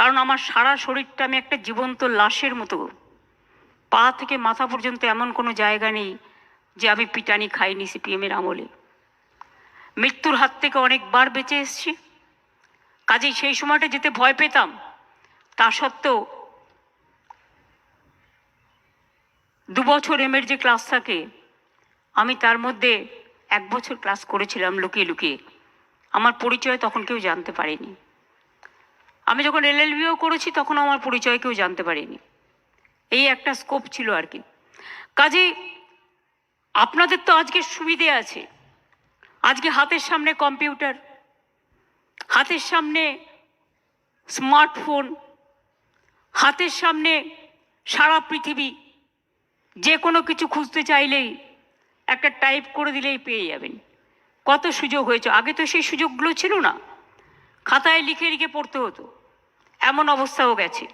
কারণ আমার সারা শরীরটা আমি একটা জীবন্ত লাশের মতো। পা থেকে মাথা পর্যন্ত এমন কোনো জায়গা নেই যে আমি পিটানি খাইনি সিপিএমের আমলে। মৃত্যুর হাত থেকে অনেকবার বেঁচে এসেছি। কাজেই সেই সময়টা যেতে ভয় পেতাম। তা সত্ত্বেও দু বছর এমের যে ক্লাস থাকে, আমি তার মধ্যে এক বছর ক্লাস করেছিলাম লুকিয়ে লুকিয়ে। আমার পরিচয় তখন কেউ জানতে পারেনি। আমি যখন এলএলবিও করেছি তখন আমার পরিচয় কেউ জানতে পারিনি। এই একটা স্কোপ ছিল আর কি। কাজেই আপনাদের তো আজকে সুবিধে আছে। আজকে হাতের সামনে কম্পিউটার, হাতের সামনে স্মার্টফোন হাতের সামনে সারা পৃথিবী, যে কোনো কিছু খুঁজতে চাইলেই একটা টাইপ করে দিলেই পেয়ে যাবেন। কত সুযোগ হয়েছে। আগে তো সেই সুযোগগুলো ছিল না। খাতায় লিখে লিখে পড়তে হতো। এমন অবস্থাও গেছে।